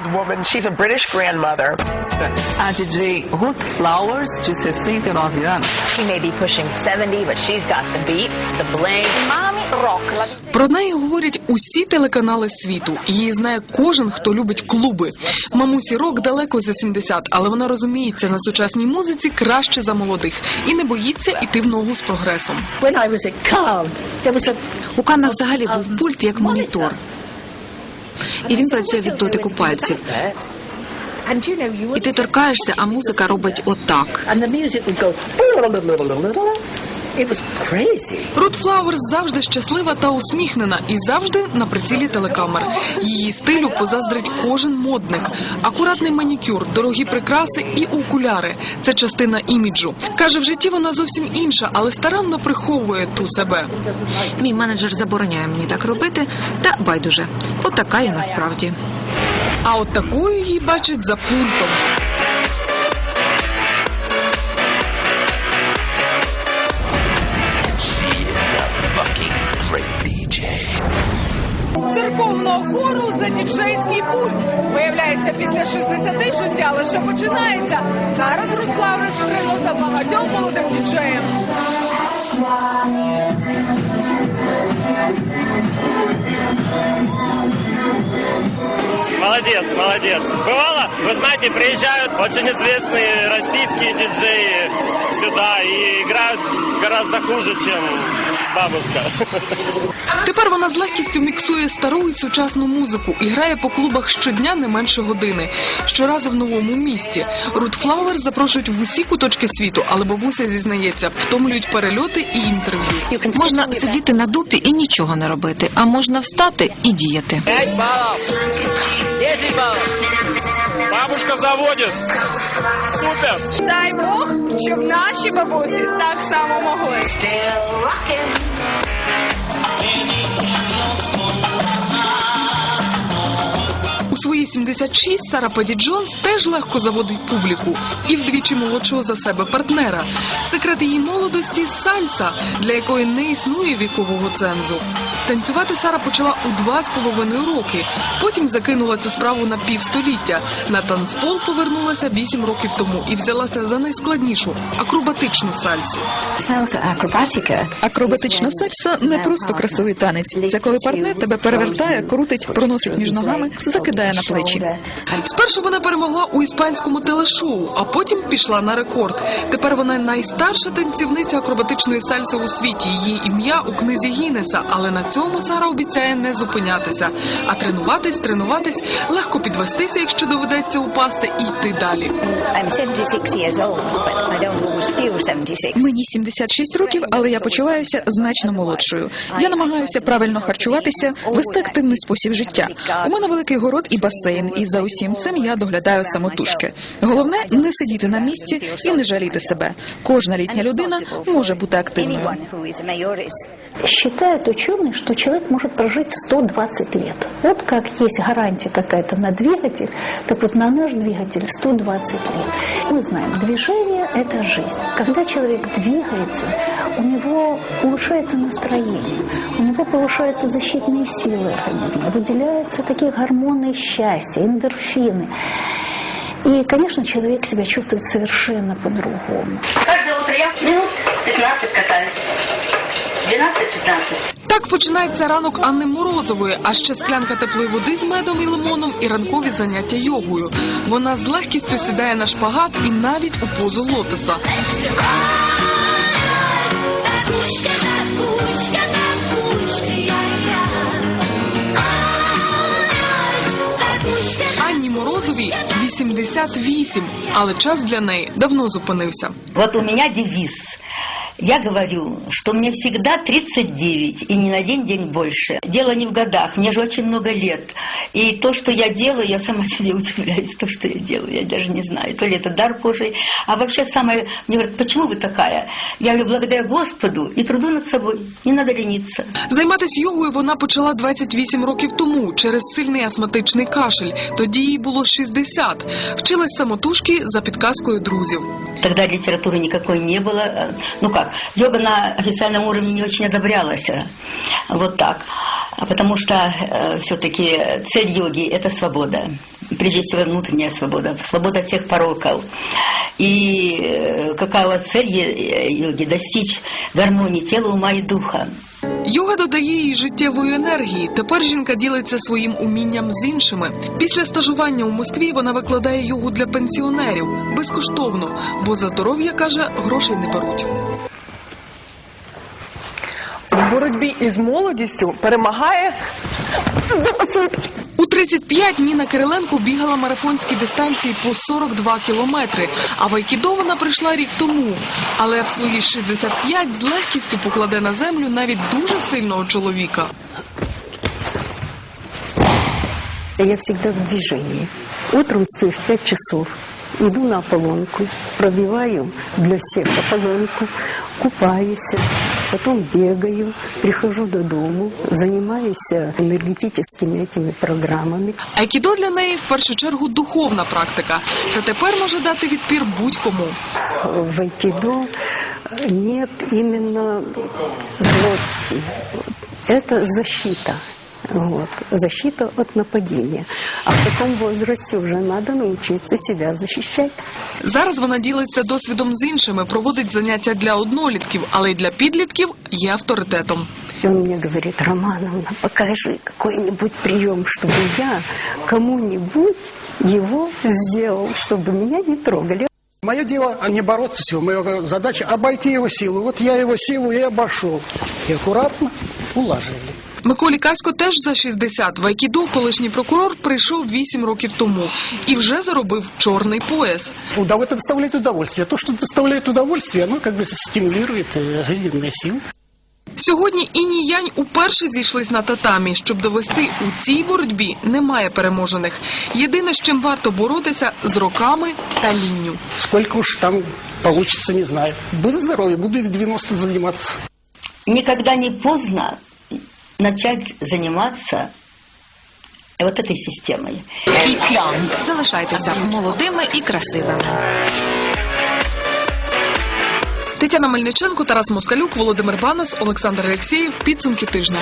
old woman. She's a British grandmother. A DJ Ruth Flowers, de 69 anos. She may be pushing 70, but she's got the beat, the bling. Mommy rock. Про неї говорять усі телеканали світу. Її знає кожен, хто любить клуби. Мамусі рок далеко за 70, але вона розуміється на сучасній музиці краще за молодих і не боїться іти в ногу з прогресом. When I was at Cannes, there was a У Каннах взагалі був пульт як монітор. І він працює від дотику пальців. І ти торкаєшся, а музика робить отак. It was crazy. Рут Флауерс завжди щаслива та усміхнена і завжди на прицілі телекамер. Її стилю позаздрить кожен модник. Акуратний манікюр, дорогі прикраси і окуляри це частина іміджу. Каже, в житті вона зовсім інша, але старанно приховує ту себе. Мій менеджер забороняє мені так робити, та байдуже. От така я насправді. А от такою її бачать за пультом. хору за діджейський пульт. Виявляється, після 60 життя лише починається. Зараз Рут Флаурес приносить багатьом молодим діджеям. Молодец, молодец. Бывало, вы знаете, приезжают очень известные российские диджеи сюда и играют гораздо хуже, чем бабушка. Тепер вона з легкістю міксує стару і сучасну музику і грає по клубах щодня не менше години. Щоразу в новому місті. Рут Флауер запрошують в усі куточки світу, але бабуся зізнається, втомлюють перельоти і інтерв'ю. Можна сидіти на дупі і нічого не робити, а можна встати і діяти. Пять баллов. Десять баллов. Бабушка заводит. Супер. Дай Бог, щоб наші бабусі так само могли. У свої 76 Сара Педі Джонс теж легко заводить публіку і вдвічі молодшого за себе партнера. Секрет її молодості сальса, для якої не існує вікового цензу. Танцювати Сара почала у два з половиною роки. Потім закинула цю справу на півстоліття. На танцпол повернулася вісім років тому і взялася за найскладнішу акробатичну сальсу. Акробатична сальса не просто красивий танець. Це коли партнер тебе перевертає, крутить, проносить між ногами, закидає на плечі. Спершу вона перемогла у іспанському телешоу, а потім пішла на рекорд. Тепер вона найстарша танцівниця акробатичної сальси у світі. Її ім'я у книзі Гіннеса, але на цьому Сара обіцяє не зупинятися. А тренуватись, тренуватись, легко підвестися, якщо доведеться упасти, і йти далі. Мені 76 років, але я почуваюся значно молодшою. Я намагаюся правильно харчуватися, вести активний спосіб життя. У мене великий город і басейн, і за усім цим я доглядаю самотужки. Головне не сидіти на місці і не жаліти себе. Кожна літня людина може бути активною. Считают ученые, что человек может прожить 120 лет. Вот как есть гарантия какая-то на двигатель, так вот на наш двигатель 120 лет. Мы знаем, движение – это жизнь. Когда человек двигается, у него улучшается настроение, у него повышаются защитные силы организма, выделяются такие гормоны счастья, эндорфины. И, конечно, человек себя чувствует совершенно по-другому. Каждое утро я минут 15 катаюсь. 12-15. Так починається ранок Анни Морозової, а ще склянка теплої води з медом і лимоном і ранкові заняття йогою. Вона з легкістю сідає на шпагат і навіть у позу лотоса. Анні Морозовій 88, але час для неї давно зупинився. Вот у меня девиз. Я говорю, что мне всегда 39 и ни на один день больше. Дело не в годах, мне же очень много лет. И то, что я делаю, я сама себе удивляюсь, то, что я делаю, я даже не знаю. То ли это дар Божий. А вообще самое, мне говорят, почему вы такая? Я говорю, благодаря Господу и труду над собой. Не надо лениться. Займатися йогою вона почала 28 років тому через сильний астматичний кашель. Тоді їй було 60. Вчилась самотужки за підказкою друзів. Тогда литературы никакой не было. Э, Ну как, йога на официальном уровне не очень одобрялась. э, Вот так. А Потому что все-таки цель йоги – это свобода. прежде всего внутренняя свобода, свобода от всех пороков. И э, какова цель е- йоги? Достичь гармонии тела, ума и духа. Йога додає їй життєвої енергії. Тепер жінка ділиться своїм умінням з іншими. Після стажування у Москві вона викладає йогу для пенсіонерів безкоштовно, бо за здоров'я каже, грошей не беруть. В боротьбі із молодістю перемагає досвід. У 35 Ніна Кириленко бігала марафонські дистанції по 42 кілометри, а в айкідо вона прийшла рік тому. Але в свої 65 з легкістю покладе на землю навіть дуже сильного чоловіка. Я всегда в движении. Утром встаю в 5 часов, иду на Аполлонку, пробиваю для всех Аполлонку, купаюсь, потом бегаю, прихожу до дому, занимаюсь энергетическими этими программами. Айкідо для неї в першу чергу духовна практика, та тепер може дати відпір будь-кому. В айкидо нет именно злости. Это защита. Вот. Защита от нападения. А в таком возрасте уже надо научиться себя защищать. Зараз вона ділиться досвідом з іншими, проводить заняття для однолітків, але й для підлітків є авторитетом. И он мне говорит, Романовна, покажи какой-нибудь прием, чтобы я кому-нибудь его сделал, чтобы меня не трогали. Мое дело а не бороться с его, моя задача обойти его силу. Вот я его силу и обошел. И аккуратно уложили. Миколі Касько теж за 60. В Айкідо колишній прокурор прийшов 8 років тому і вже заробив чорний пояс. Да, это доставляет удовольствие. То, что доставляет удовольствие, оно как бы стимулирует э, жизненные силы. Сьогодні Інь і Янь уперше зійшлись на татамі, щоб довести у цій боротьбі немає переможених. Єдине, з чим варто боротися з роками та лінню. Сколько уж там получится, не знаю. Буду здоровый, буду и в 90 заниматься. Никогда не поздно начать заниматься вот этой системой. Залишайтеся молодими і красивими. Тетяна Мельниченко, Тарас Москалюк, Володимир Банас, Олександр Алексєєв. Підсумки тижня.